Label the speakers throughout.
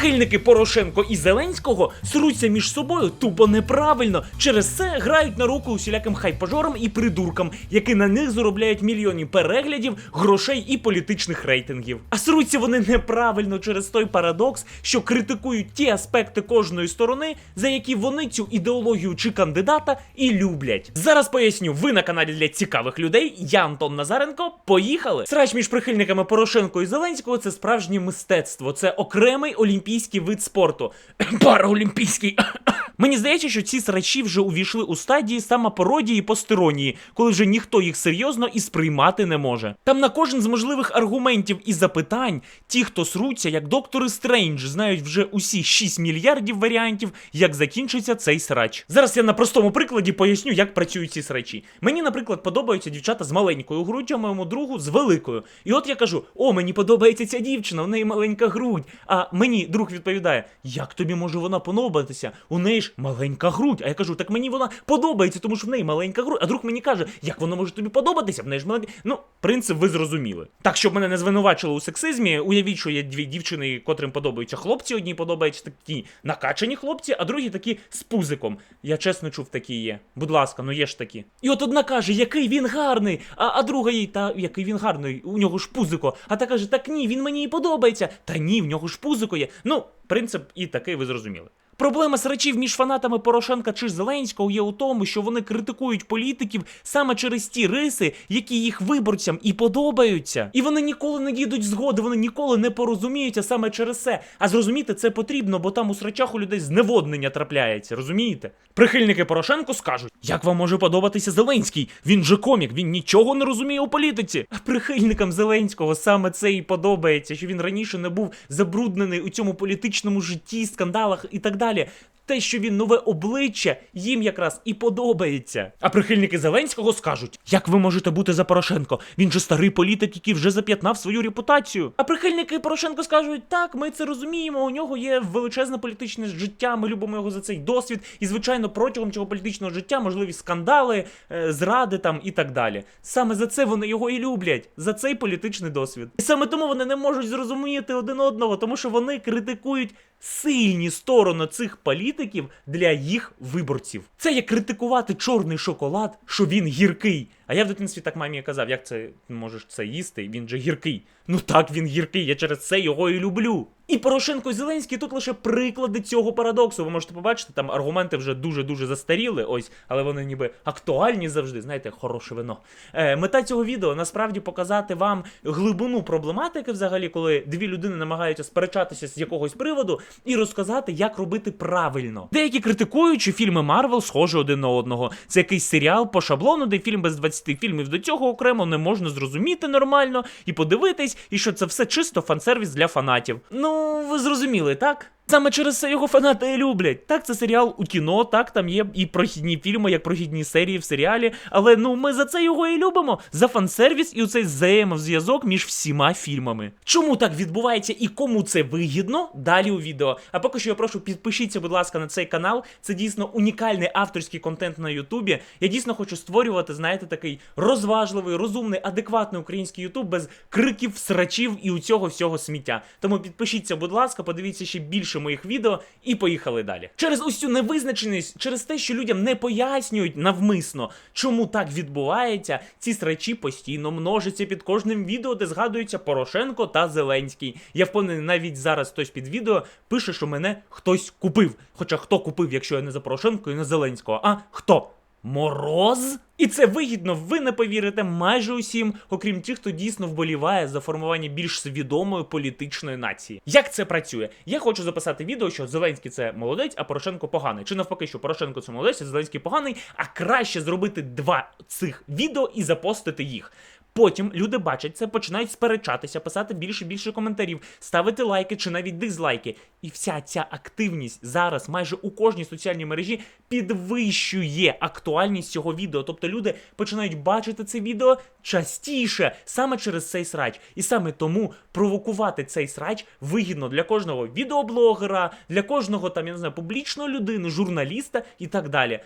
Speaker 1: Прихильники Порошенко і Зеленського сруться між собою тупо неправильно. Через це грають на руку усіляким хайпажорам і придуркам, які на них заробляють мільйонів переглядів, грошей і політичних рейтингів. А сруться вони неправильно через той парадокс, що критикують ті аспекти кожної сторони, за які вони цю ідеологію чи кандидата і люблять. Зараз поясню, ви на каналі для цікавих людей. Я Антон Назаренко. Поїхали! Срач між прихильниками Порошенко і Зеленського це справжнє мистецтво. Це окремий олімпійський вид спорту. Параолімпійський. Мені здається, що ці срачі вже увійшли у стадії самопародії постеронії, коли вже ніхто їх серйозно і сприймати не може. Там на кожен з можливих аргументів і запитань ті, хто сруться, як доктори Стрендж, знають вже усі 6 мільярдів варіантів, як закінчиться цей срач. Зараз я на простому прикладі поясню, як працюють ці срачі. Мені, наприклад, подобаються дівчата з маленькою груддю, моєму другу з великою. І от я кажу: о, мені подобається ця дівчина, в неї маленька грудь. А мені друг відповідає: Як тобі може вона подобатися? У неї ж маленька грудь. А я кажу, так мені вона подобається, тому що в неї маленька грудь. А друг мені каже, як воно може тобі подобатися? В неї ж маленька. Ну, принцип ви зрозуміли. Так, щоб мене не звинувачили у сексизмі, уявіть, що є дві дівчини, котрим подобаються хлопці. Одні подобаються такі накачані хлопці, а другі такі з пузиком. Я чесно чув, такі є. Будь ласка, ну є ж такі. І от одна каже, який він гарний, а, а друга їй, та який він гарний, у нього ж пузико. А та каже, так ні, він мені і подобається. Та ні, в нього ж пузико є. Ну, принцип і такий ви зрозуміли. Проблема срачів між фанатами Порошенка чи Зеленського є у тому, що вони критикують політиків саме через ті риси, які їх виборцям і подобаються. І вони ніколи не дійдуть згоди, вони ніколи не порозуміються саме через це. А зрозуміти це потрібно, бо там у срачах у людей зневоднення трапляється, розумієте? Прихильники Порошенко скажуть: як вам може подобатися Зеленський? Він же комік, він нічого не розуміє у політиці. А прихильникам Зеленського саме це і подобається, що він раніше не був забруднений у цьому політичному житті, скандалах і так далі. Те, що він нове обличчя, їм якраз і подобається. А прихильники Зеленського скажуть: як ви можете бути за Порошенко? Він же старий політик, який вже зап'ятнав свою репутацію. А прихильники Порошенко скажуть: так, ми це розуміємо. У нього є величезне політичне життя. Ми любимо його за цей досвід. І, звичайно, протягом цього політичного життя можливі скандали, е, зради там і так далі. Саме за це вони його і люблять, за цей політичний досвід. І саме тому вони не можуть зрозуміти один одного, тому що вони критикують сильні сторони цих політиків для їх виборців. Це як критикувати чорний шоколад, що він гіркий. А я в дитинстві так мамі казав, як це можеш це їсти? Він же гіркий. Ну так, він гіркий, я через це його і люблю. І Порошенко і Зеленський тут лише приклади цього парадоксу. Ви можете побачити, там аргументи вже дуже-дуже застаріли, ось, але вони ніби актуальні завжди. Знаєте, хороше вино. Е, мета цього відео насправді показати вам глибину проблематики, взагалі, коли дві людини намагаються сперечатися з якогось приводу, і розказати, як робити правильно. Деякі критикуючи фільми Марвел схожі один на одного. Це якийсь серіал по шаблону, де фільм без 20 фільмів до цього окремо не можна зрозуміти нормально і подивитись, і що це все чисто фансервіс для фанатів. Ну, ви зрозуміли, так? Саме через це його фанати і люблять. Так, це серіал у кіно, так там є і прохідні фільми, як прохідні серії в серіалі. Але ну ми за це його і любимо. За фансервіс і оцей взаємозв'язок між всіма фільмами. Чому так відбувається і кому це вигідно? Далі у відео. А поки що я прошу підпишіться, будь ласка, на цей канал. Це дійсно унікальний авторський контент на Ютубі. Я дійсно хочу створювати, знаєте, такий розважливий, розумний, адекватний український Ютуб без криків, срачів і у цього всього сміття. Тому підпишіться, будь ласка, подивіться ще більше моїх відео і поїхали далі. Через усю невизначеність, через те, що людям не пояснюють навмисно, чому так відбувається, ці срачі постійно множаться під кожним відео, де згадуються Порошенко та Зеленський. Я впевнений, навіть зараз хтось під відео пише, що мене хтось купив. Хоча хто купив, якщо я не за Порошенко і не Зеленського, а хто? Мороз? І це вигідно, ви не повірите майже усім, окрім тих, хто дійсно вболіває за формування більш свідомої політичної нації. Як це працює? Я хочу записати відео, що Зеленський це молодець, а Порошенко поганий. Чи навпаки, що Порошенко це молодець, а Зеленський поганий, а краще зробити два цих відео і запостити їх. Потім люди бачать це, починають сперечатися, писати більше більше коментарів, ставити лайки чи навіть дизлайки. І вся ця активність зараз майже у кожній соціальній мережі підвищує актуальність цього відео. Тобто люди починають бачити це відео частіше саме через цей срач. І саме тому провокувати цей срач вигідно для кожного відеоблогера, для кожного там, я не знаю, публічної людини, журналіста і так далі.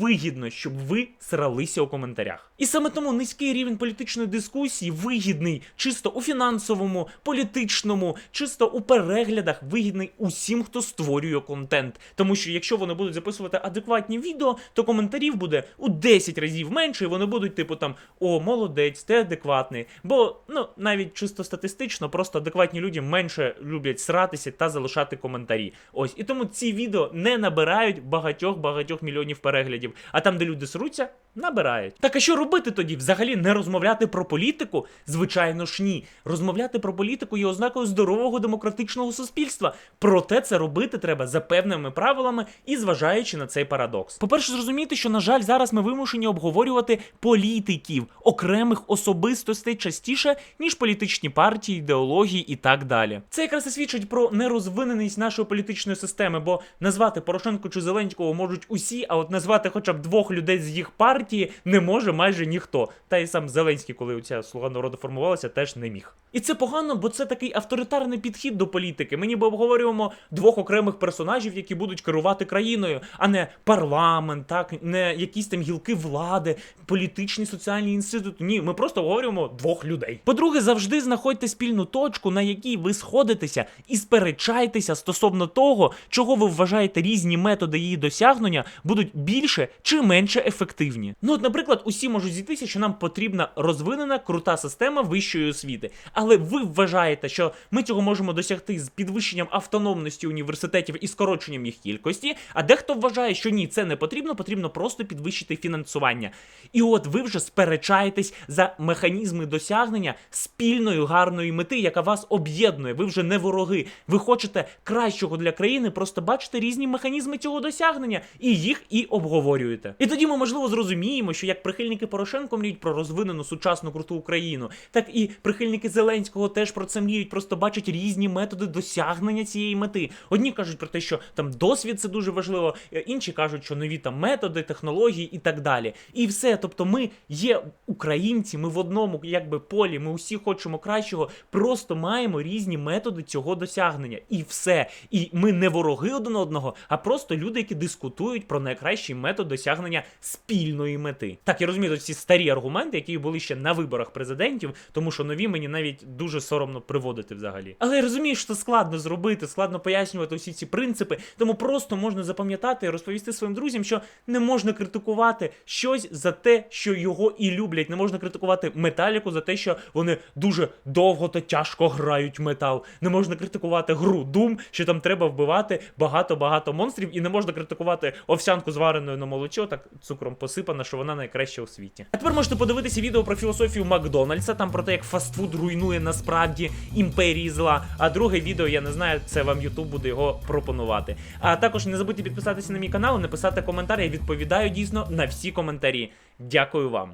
Speaker 1: Вигідно, щоб ви сралися у коментарях. І саме тому низький рівень політичної дискусії вигідний чисто у фінансовому, політичному, чисто у переглядах, вигідний усім, хто створює контент. Тому що якщо вони будуть записувати адекватні відео, то коментарів буде у 10 разів менше, і вони будуть, типу, там о, молодець, ти адекватний. Бо ну навіть чисто статистично, просто адекватні люди менше люблять сратися та залишати коментарі. Ось і тому ці відео не набирають багатьох багатьох мільйонів переглядів. А там, де люди сруться, набирають. Так а що робити тоді? Взагалі не розмовляти про політику? Звичайно ж ні. Розмовляти про політику є ознакою здорового демократичного суспільства. Проте це робити треба за певними правилами і зважаючи на цей парадокс. По-перше, зрозуміти, що на жаль, зараз ми вимушені обговорювати політиків, окремих особистостей частіше, ніж політичні партії, ідеології і так далі. Це якраз і свідчить про нерозвиненість нашої політичної системи, бо назвати Порошенко чи Зеленського можуть усі, а от назвати хоча б двох людей з їх партії не може майже ніхто. Та й сам Зеленський, коли оця слуга народу формувалася, теж не міг. І це погано, бо це такий авторитарний підхід до політики. Ми ніби обговорюємо двох окремих персонажів, які будуть керувати країною, а не парламент, так не якісь там гілки влади, політичні соціальні інститути. Ні, ми просто обговорюємо двох людей. По-друге, завжди знаходьте спільну точку, на якій ви сходитеся, і сперечайтеся стосовно того, чого ви вважаєте різні методи її досягнення будуть більше чи менше ефективні. Ну, от, наприклад, усі можуть зійтися, що нам потрібна розвинена крута система вищої освіти. Але ви вважаєте, що ми цього можемо досягти з підвищенням автономності університетів і скороченням їх кількості. А дехто вважає, що ні, це не потрібно, потрібно просто підвищити фінансування. І от ви вже сперечаєтесь за механізми досягнення спільної гарної мети, яка вас об'єднує. Ви вже не вороги. Ви хочете кращого для країни, просто бачите різні механізми цього досягнення і їх і обговорюєте. І тоді ми можливо зрозуміємо, що як прихильники Порошенко мріють про розвинену сучасну круту Україну, так і прихильники Зеленського теж про це мріють, просто бачать різні методи досягнення цієї мети. Одні кажуть про те, що там досвід це дуже важливо, е, інші кажуть, що нові там методи, технології і так далі. І все, тобто, ми є українці, ми в одному якби полі, ми усі хочемо кращого, просто маємо різні методи цього досягнення. І все. І ми не вороги один одного, а просто люди, які дискутують про найкращий метод досягнення спільної мети. Так, я розумію, ці старі аргументи, які були ще на виборах президентів, тому що нові мені навіть дуже соромно приводити взагалі. Але я розумію, що це складно зробити, складно пояснювати усі ці принципи, тому просто можна запам'ятати і розповісти своїм друзям, що не можна критикувати щось за те, що його і люблять. Не можна критикувати металіку за те, що вони дуже довго та тяжко грають метал. Не можна критикувати гру Doom, що там треба вбивати багато-багато монстрів, і не можна критикувати овсянку звареною на молочо, так цукром посипана, що вона найкраща у світі. А тепер можете подивитися відео про філософію Макдональдса, там про те, як фастфуд руйнує насправді імперії зла. А друге відео, я не знаю, це вам Ютуб буде його пропонувати. А також не забудьте підписатися на мій канал, написати коментар. Я відповідаю дійсно на всі коментарі. Дякую вам.